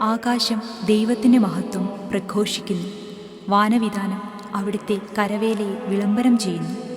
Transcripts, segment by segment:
ആകാശം ദൈവത്തിന്റെ മഹത്വം പ്രഘോഷിക്കുന്നു. വാനവിധാനം അവിടുത്തെ കരവേലയെ വിളംബരം ചെയ്യുന്നു.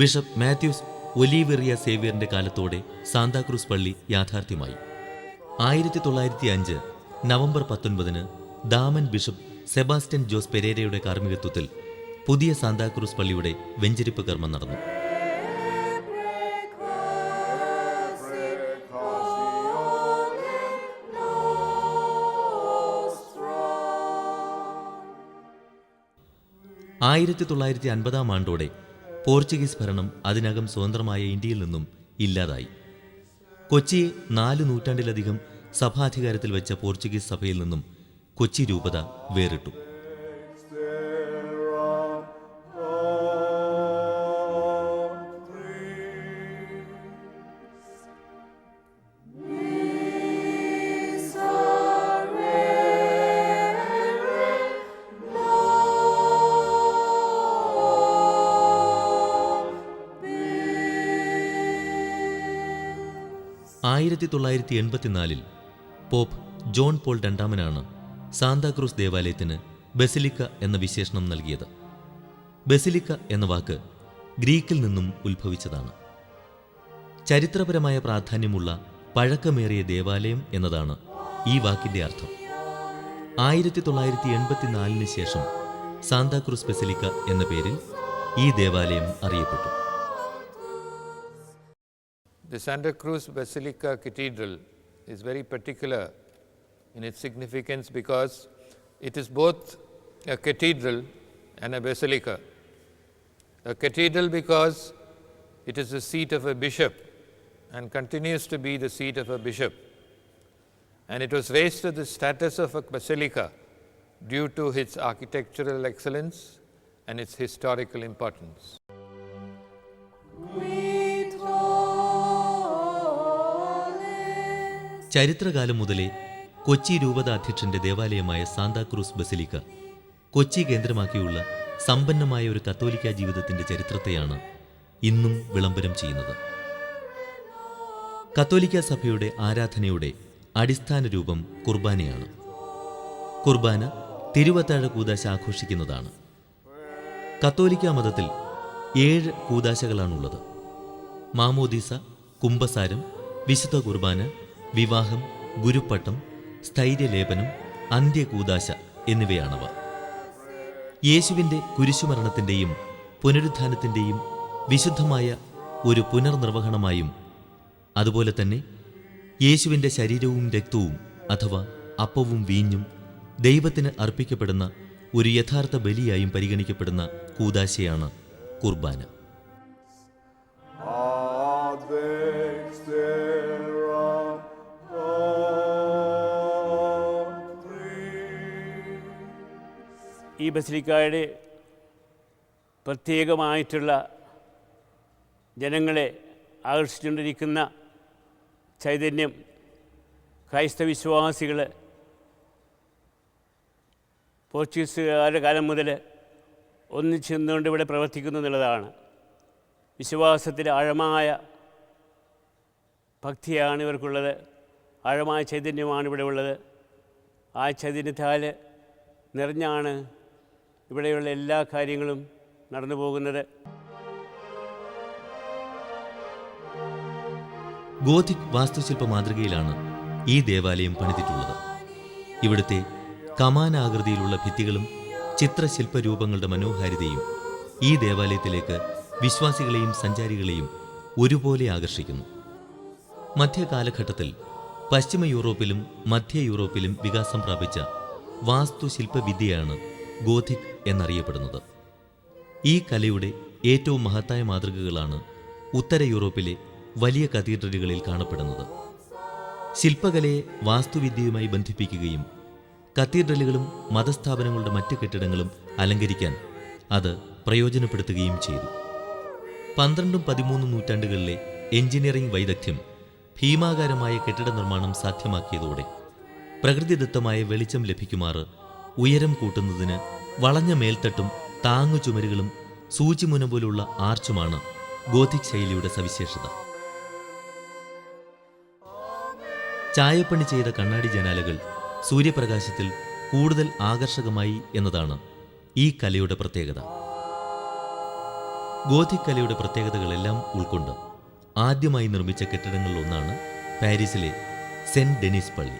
ബിഷപ്പ് മാത്യൂസ് ഒലീവെറിയ സേവ്യറിന്റെ കാലത്തോടെ സാന്താക്രൂസ് പള്ളി യാഥാർത്ഥ്യമായി. ആയിരത്തി തൊള്ളായിരത്തി അഞ്ച് നവംബർ പത്തൊൻപതിന് ദാമൻ ബിഷപ്പ് സെബാസ്റ്റ്യൻ ജോസ് പെരേരയുടെ കാർമ്മികത്വത്തിൽ പുതിയ സാന്താക്രൂസ് പള്ളിയുടെ വെഞ്ചരിപ്പ് കർമ്മം നടന്നു. ആയിരത്തി തൊള്ളായിരത്തി അൻപതാം ആണ്ടോടെ പോർച്ചുഗീസ് ഭരണം അതിനകം സ്വതന്ത്രമായ ഇന്ത്യയിൽ നിന്നും ഇല്ലാതായി. കൊച്ചിയെ നാല് നൂറ്റാണ്ടിലധികം സഭാധികാരത്തിൽ വെച്ച പോർച്ചുഗീസ് സഭയിൽ നിന്നും കൊച്ചി രൂപത വേറിട്ടു. ആയിരത്തി തൊള്ളായിരത്തി എൺപത്തിനാലിൽ പോപ്പ് ജോൺ പോൾ രണ്ടാമനാണ് സാന്താക്രൂസ് ദേവാലയത്തിന് ബസിലിക്ക എന്ന വിശേഷണം നൽകിയത്. ബസിലിക്ക എന്ന വാക്ക് ഗ്രീക്കിൽ നിന്നും ഉത്ഭവിച്ചതാണ്. ചരിത്രപരമായ പ്രാധാന്യമുള്ള പഴക്കമേറിയ ദേവാലയം എന്നതാണ് ഈ വാക്കിന്റെ അർത്ഥം. ആയിരത്തി തൊള്ളായിരത്തി എൺപത്തിനാലിന് ശേഷം സാന്താക്രൂസ് ബസിലിക്ക എന്ന പേരിൽ ഈ ദേവാലയം അറിയപ്പെട്ടു. The Santa Cruz Basilica Cathedral is very particular in its significance because it is both a cathedral and a basilica. A cathedral because it is the seat of a bishop and continues to be the seat of a bishop. And it was raised to the status of a basilica due to its architectural excellence and its historical importance. ചരിത്രകാലം മുതലേ കൊച്ചി രൂപത അധ്യക്ഷന്റെ ദേവാലയമായ Santa Cruz basilica Kochi കേന്ദ്രമാക്കിയുള്ള സമ്പന്നമായ ഒരു കത്തോലിക്ക ജീവിതത്തിന്റെ ചരിത്രത്തെയാണ് ഇന്നും വിളംബരം ചെയ്യുന്നത്. കത്തോലിക്ക സഭയുടെ ആരാധനയുടെ അടിസ്ഥാന രൂപം കുർബാനയാണ്. കുർബാന തിരുവത്താഴ കൂതാശ ആഘോഷിക്കുന്നതാണ്. കത്തോലിക്ക മതത്തിൽ ഏഴ് കൂതാശകളാണുള്ളത്. മാമോദീസ കുംഭസാരം വിശുദ്ധ കുർബാന വിവാഹം ഗുരുപ്പട്ടം സ്ഥൈര്യലേപനം അന്ത്യകൂദാശ എന്നിവയാണവ. യേശുവിന്റെ കുരിശുമരണത്തിന്റെയും പുനരുദ്ധാനത്തിന്റെയും വിശുദ്ധമായ ഒരു പുനർനിർവഹണമായും അതുപോലെ തന്നെ യേശുവിന്റെ ശരീരവും രക്തവും അഥവാ അപ്പവും വീഞ്ഞും ദൈവത്തിന് അർപ്പിക്കപ്പെടുന്ന ഒരു യഥാർത്ഥ ബലിയായും പരിഗണിക്കപ്പെടുന്ന കൂദാശയാണ് കുർബാന. ഈ ബസിലിക്കായുടെ പ്രത്യേകമായിട്ടുള്ള ജനങ്ങളെ ആകർഷിച്ചുകൊണ്ടിരിക്കുന്ന ചൈതന്യം ക്രൈസ്തവ വിശ്വാസികൾ പോർച്ചുഗീസുകാരുടെ കാലം മുതൽ ഒന്നിച്ചു നിന്നുകൊണ്ട് ഇവിടെ പ്രവർത്തിക്കുന്നു എന്നുള്ളതാണ് വിശ്വാസത്തിൽ ആഴമായ ഭക്തിയാണ് ഇവർക്കുള്ളത്. ആഴമായ ചൈതന്യമാണ് ഇവിടെ ഉള്ളത് ആ ചൈതന്യത്താൽ നിറഞ്ഞാണ് ഇവിടെയുള്ള എല്ലാ കാര്യങ്ങളും നടന്നു പോകുന്നത് ഗോഥിക് വാസ്തുശില്പ മാതൃകയിലാണ് ഈ ദേവാലയം പണിതിട്ടുള്ളത്. ഇവിടുത്തെ കമാനാകൃതിയിലുള്ള ഭിത്തികളും ചിത്രശില്പരൂപങ്ങളുടെ മനോഹാരിതയും ഈ ദേവാലയത്തിലേക്ക് വിശ്വാസികളെയും സഞ്ചാരികളെയും ഒരുപോലെ ആകർഷിക്കുന്നു. മധ്യകാലഘട്ടത്തിൽ പശ്ചിമ യൂറോപ്പിലും മധ്യ യൂറോപ്പിലും വികാസം പ്രാപിച്ച വാസ്തുശില്പവിദ്യയാണ് ഗോഥിക് എന്നറിയപ്പെടുന്നത്. ഈ കലയുടെ ഏറ്റവും മഹത്തായ മാതൃകകളാണ് ഉത്തര യൂറോപ്പിലെ വലിയ കത്തീഡ്രലുകളിൽ കാണപ്പെടുന്നത്. ശില്പകലയെ വാസ്തുവിദ്യയുമായി ബന്ധിപ്പിക്കുകയും കത്തീഡ്രലുകളും മതസ്ഥാപനങ്ങളുടെ മറ്റ് കെട്ടിടങ്ങളും അലങ്കരിക്കാൻ അത് പ്രയോജനപ്പെടുത്തുകയും ചെയ്തു. പന്ത്രണ്ടും പതിമൂന്നും നൂറ്റാണ്ടുകളിലെ എഞ്ചിനീയറിംഗ് വൈദഗ്ധ്യം ഭീമാകാരമായ കെട്ടിട നിർമ്മാണം സാധ്യമാക്കിയതോടെ പ്രകൃതിദത്തമായ വെളിച്ചം ലഭിക്കുമാറ് ഉയരം കൂട്ടുന്നതിന് വളഞ്ഞ മേൽത്തട്ടും താങ്ങു ചുമരുകളും സൂചിമുന പോലുള്ള ആർച്ചുമാണ് ഗോഥിക് ശൈലിയുടെ സവിശേഷത. ചായപ്പണി ചെയ്ത കണ്ണാടി ജനാലകൾ സൂര്യപ്രകാശത്തിൽ കൂടുതൽ ആകർഷകമായി എന്നതാണ് ഈ കലയുടെ പ്രത്യേകത. ഗോഥിക് കലയുടെ പ്രത്യേകതകളെല്ലാം ഉൾക്കൊണ്ട് ആദ്യമായി നിർമ്മിച്ച കെട്ടിടങ്ങളിലൊന്നാണ് പാരീസിലെ സെന്റ് ഡെനീസ് പള്ളി.